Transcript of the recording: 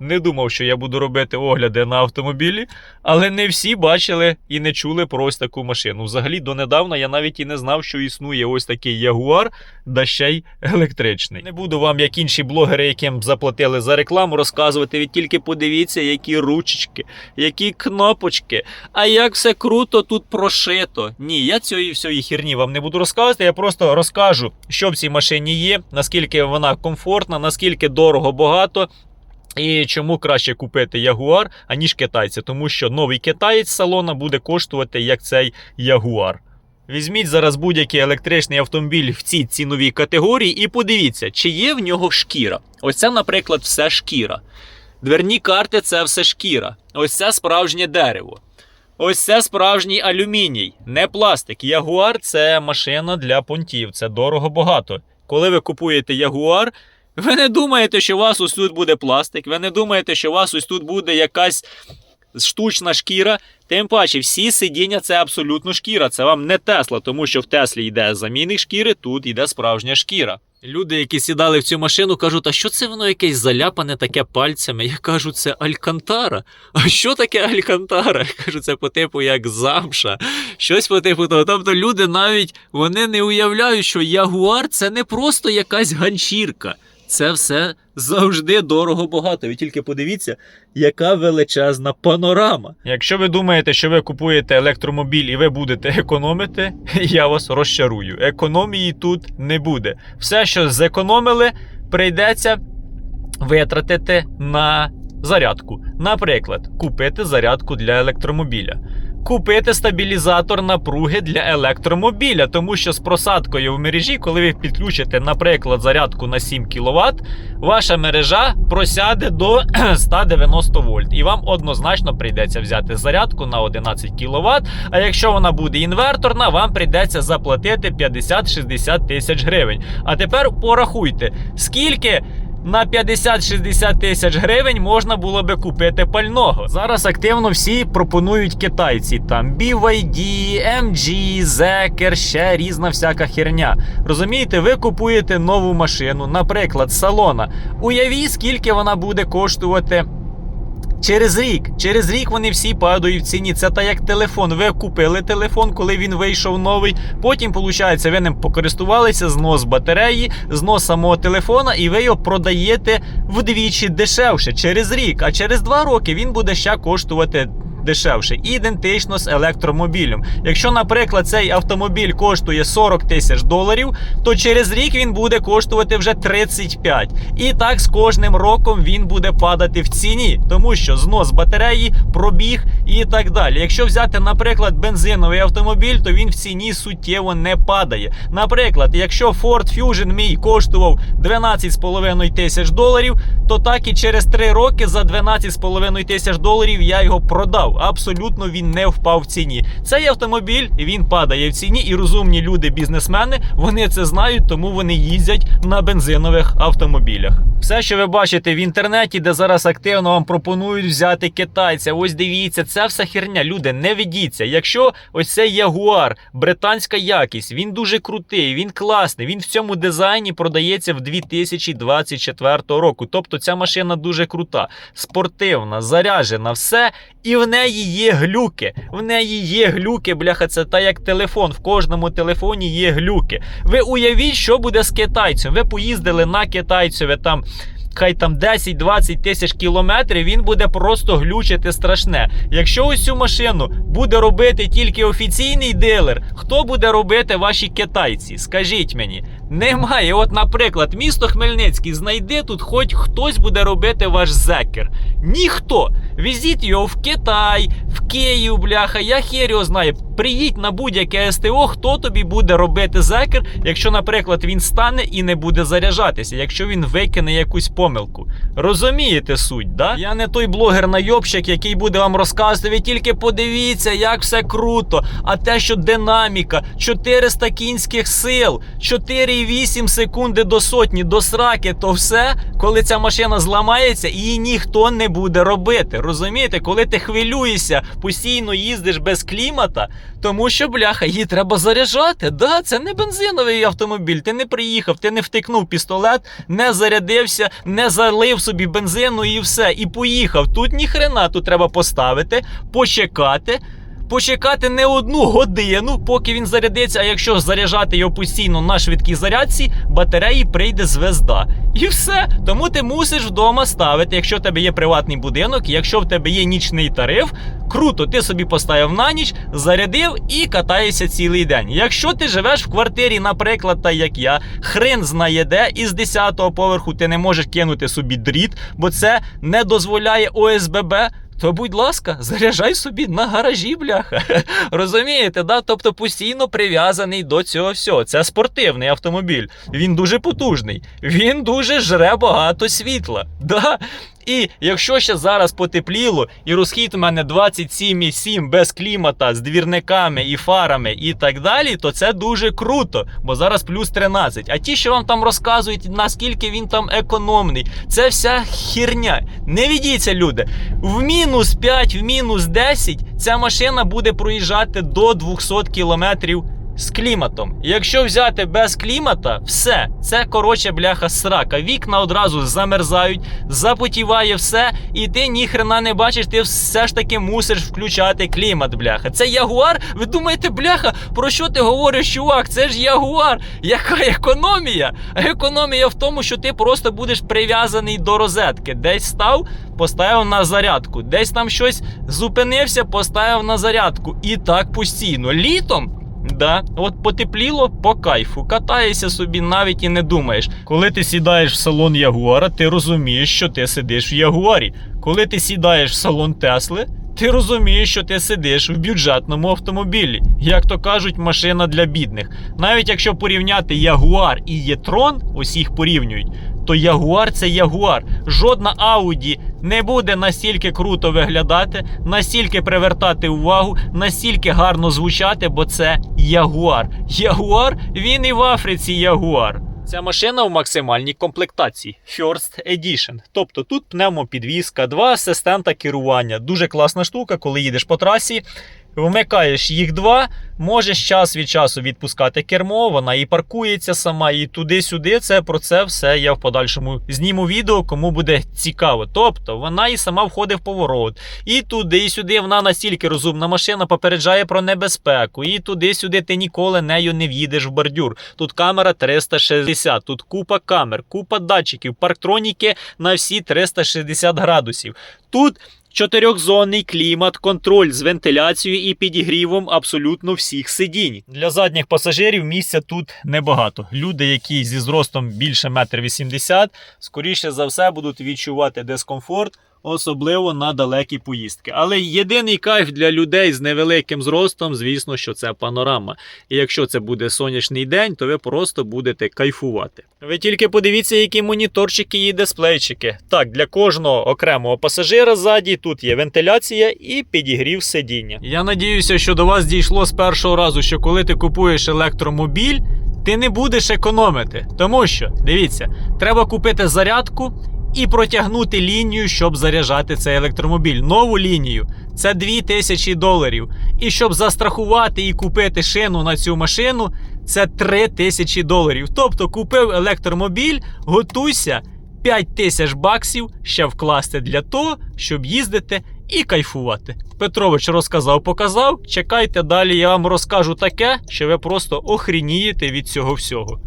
Не думав, що я буду робити огляди на автомобілі, але не всі бачили і не чули про ось таку машину. Взагалі, донедавна я навіть і не знав, що існує ось такий Ягуар, да ще й електричний. Не буду вам, як інші блогери, яким заплатили за рекламу, розказувати. Ви тільки подивіться, які ручечки, які кнопочки, а як все круто тут прошито. Ні, я цієї всієї херні вам не буду розказувати. Я просто розкажу, що в цій машині є, наскільки вона комфортна, наскільки дорого багато. І чому краще купити Ягуар, аніж китайця, тому що новий китаєць салона буде коштувати як цей Ягуар. Візьміть зараз будь-який електричний автомобіль в цій ціновій категорії і подивіться, чи є в нього шкіра. Ось це, наприклад, все шкіра. Дверні карти це все шкіра. Ось це справжнє дерево. Ось це справжній алюміній, не пластик. Ягуар це машина для понтів, це дорого багато. Коли ви купуєте Ягуар, ви не думаєте, що у вас ось тут буде пластик, ви не думаєте, що у вас ось тут буде якась штучна шкіра. Тим паче, всі сидіння це абсолютно шкіра. Це вам не Тесла, тому що в Теслі йде замінник шкіри, тут йде справжня шкіра. Люди, які сідали в цю машину, кажуть, а що це воно якесь заляпане таке пальцями? Я кажу, це Алькантара. А що таке Алькантара? Я кажу, це по типу як замша. Щось по типу того. Тобто люди навіть вони не уявляють, що Ягуар це не просто якась ганчірка. Це все завжди дорого багато. Ви тільки подивіться, яка величезна панорама. Якщо ви думаєте, що ви купуєте електромобіль і ви будете економити, я вас розчарую. Економії тут не буде. Все, що зекономили, прийдеться витратити на зарядку. Наприклад, купити зарядку для електромобіля. Купити стабілізатор напруги для електромобіля, тому що з просадкою в мережі, коли ви підключите, наприклад, зарядку на 7 кВт, ваша мережа просяде до 190 вольт, і вам однозначно прийдеться взяти зарядку на 11 кВт. А якщо вона буде інверторна, вам прийдеться заплатити 50-60 тисяч гривень. А тепер порахуйте, скільки. На 50-60 тисяч гривень можна було би купити пального. Зараз активно всі пропонують китайці. Там BYD, MG, Zeker, ще різна всяка херня. Розумієте, ви купуєте нову машину, наприклад, салона. Уявіть, скільки вона буде коштувати. Через рік, через рік вони всі падають в ціні. Це та як телефон. Ви купили телефон, коли він вийшов новий. Потім, виходить, ви ним покористувалися, знос батареї, знос самого телефона, і ви його продаєте вдвічі дешевше через рік. А через два роки він буде ще коштувати. Дешевше, ідентично з електромобілем. Якщо, наприклад, цей автомобіль коштує 40 тисяч доларів, то через рік він буде коштувати вже 35. І так з кожним роком він буде падати в ціні, тому що знос батареї, пробіг і так далі. Якщо взяти, наприклад, бензиновий автомобіль, то він в ціні суттєво не падає. Наприклад, якщо Ford Fusion мій коштував 12,5 тисяч доларів, то так і через 3 роки за 12,5 тисяч доларів я його продав. Абсолютно він не впав в ціні. Цей автомобіль він падає в ціні, і розумні люди, бізнесмени, вони це знають, тому вони їздять на бензинових автомобілях. Все, що ви бачите в інтернеті, де зараз активно вам пропонують взяти китайця. Ось дивіться, це все херня. Люди, не ведіться. Якщо ось цей Ягуар, британська якість, він дуже крутий, він класний. Він в цьому дизайні продається в 2024 року. Тобто ця машина дуже крута, спортивна, заряджена, все. І в неї є глюки. В неї є глюки, бляха, це та як телефон. В кожному телефоні є глюки. Ви уявіть, що буде з китайцем. Ви поїздили на китайцеве там. Хай там 10-20 тисяч кілометрів, він буде просто глючити страшне. Якщо ось цю машину буде робити тільки офіційний дилер, хто буде робити ваші китайці? Скажіть мені, немає. От, наприклад, місто Хмельницький, знайди тут, хоч хтось буде робити ваш зекер. Ніхто. Візіть його в Китай, в Київ, бляха, я хер його знаю. Приїдь на будь-яке СТО, хто тобі буде робити зекер, якщо, наприклад, він стане і не буде заряджатися, якщо він викине якусь помилку. Розумієте суть, да? Я не той блогер найобщик, який буде вам розказувати. Ви тільки подивіться, як все круто. А те, що динаміка, 400 кінських сил, 4,8 секунди до сотні, до сраки, то все, коли ця машина зламається, її ніхто не буде робити. Розумієте, коли ти хвилюєшся, постійно їздиш без клімата, Тому що, бляха, її треба заряджати. Да, це не бензиновий автомобіль. Ти не приїхав, ти не втикнув пістолет, не зарядився, не залив собі бензину і все. І поїхав. Тут ніхрена, тут треба поставити, почекати. Почекати не одну годину, поки він зарядиться. А якщо заряджати його постійно на швидкій зарядці, батареї прийде звезда. І все. Тому ти мусиш вдома ставити, якщо в тебе є приватний будинок, якщо в тебе є нічний тариф, круто, ти собі поставив на ніч, зарядив і катаєшся цілий день. Якщо ти живеш в квартирі, наприклад, та як я, хрен знає де, і з 10-го поверху ти не можеш кинути собі дріт, бо це не дозволяє ОСББ. То, будь ласка, заряджай собі на гаражі, бляха. Розумієте, да? Тобто постійно прив'язаний до цього всього. Це спортивний автомобіль. Він дуже потужний, він дуже жре багато світла. Да? І якщо ще зараз потепліло, і розхід у мене 27,7 без клімата, з двірниками і фарами і так далі, то це дуже круто, бо зараз плюс 13. А ті, що вам там розказують, наскільки він там економний, це вся херня. Не відійться, люди. В мінус 5, в мінус 10 ця машина буде проїжджати до 200 кілометрів з кліматом. Якщо взяти без клімата, все, це коротше бляха срака. Вікна одразу замерзають, запотіває все, і ти ніхрена не бачиш, ти все ж таки мусиш включати клімат, бляха. Це ягуар. Ви думаєте, бляха, про що ти говориш, чувак? Це ж ягуар. Яка економія? Економія в тому, що ти просто будеш прив'язаний до розетки. Десь став, поставив на зарядку, десь там щось зупинився, поставив на зарядку. І так постійно. Літом. Да, от потепліло по кайфу. Катаєшся собі, навіть і не думаєш. Коли ти сідаєш в салон Ягуара, ти розумієш, що ти сидиш в Ягуарі. Коли ти сідаєш в салон Тесли, ти розумієш, що ти сидиш в бюджетному автомобілі. Як то кажуть, машина для бідних. Навіть якщо порівняти Ягуар і Єтрон, їх порівнюють, то Ягуар це Ягуар. Жодна Ауді не буде настільки круто виглядати, настільки привертати увагу, настільки гарно звучати, бо це Ягуар. Ягуар, він і в Африці Ягуар. Ця машина в максимальній комплектації First Edition. Тобто тут пневмопідвізка, два асистента керування. Дуже класна штука, коли їдеш по трасі. Вмикаєш їх два, можеш час від часу відпускати кермо, вона і паркується сама, і туди-сюди. Це про це все я в подальшому зніму відео, кому буде цікаво. Тобто вона і сама входить в поворот. І туди, і сюди вона настільки розумна машина попереджає про небезпеку. І туди-сюди ти ніколи нею не в'їдеш в бордюр. Тут камера 360, тут купа камер, купа датчиків, парктроніки на всі 360 градусів. Тут Чотирьохзонний клімат, контроль з вентиляцією і підігрівом абсолютно всіх сидінь. Для задніх пасажирів місця тут небагато. Люди, які зі зростом більше 1,80 м, скоріше за все будуть відчувати дискомфорт, особливо на далекі поїздки. Але єдиний кайф для людей з невеликим зростом, звісно, що це панорама. І якщо це буде сонячний день, то ви просто будете кайфувати. Ви тільки подивіться, які моніторчики і дисплейчики. Так, для кожного окремого пасажира ззаді тут є вентиляція і підігрів сидіння. Я надіюся, що до вас дійшло з першого разу, що коли ти купуєш електромобіль. Ти не будеш економити, тому що дивіться, треба купити зарядку і протягнути лінію, щоб заряджати цей електромобіль. Нову лінію це 2000 доларів. І щоб застрахувати і купити шину на цю машину, це 3000 доларів. Тобто купив електромобіль, готуйся 5000 баксів ще вкласти для того, щоб їздити і кайфувати. Петрович розказав, показав. Чекайте далі, я вам розкажу таке, що ви просто охрінієте від цього всього.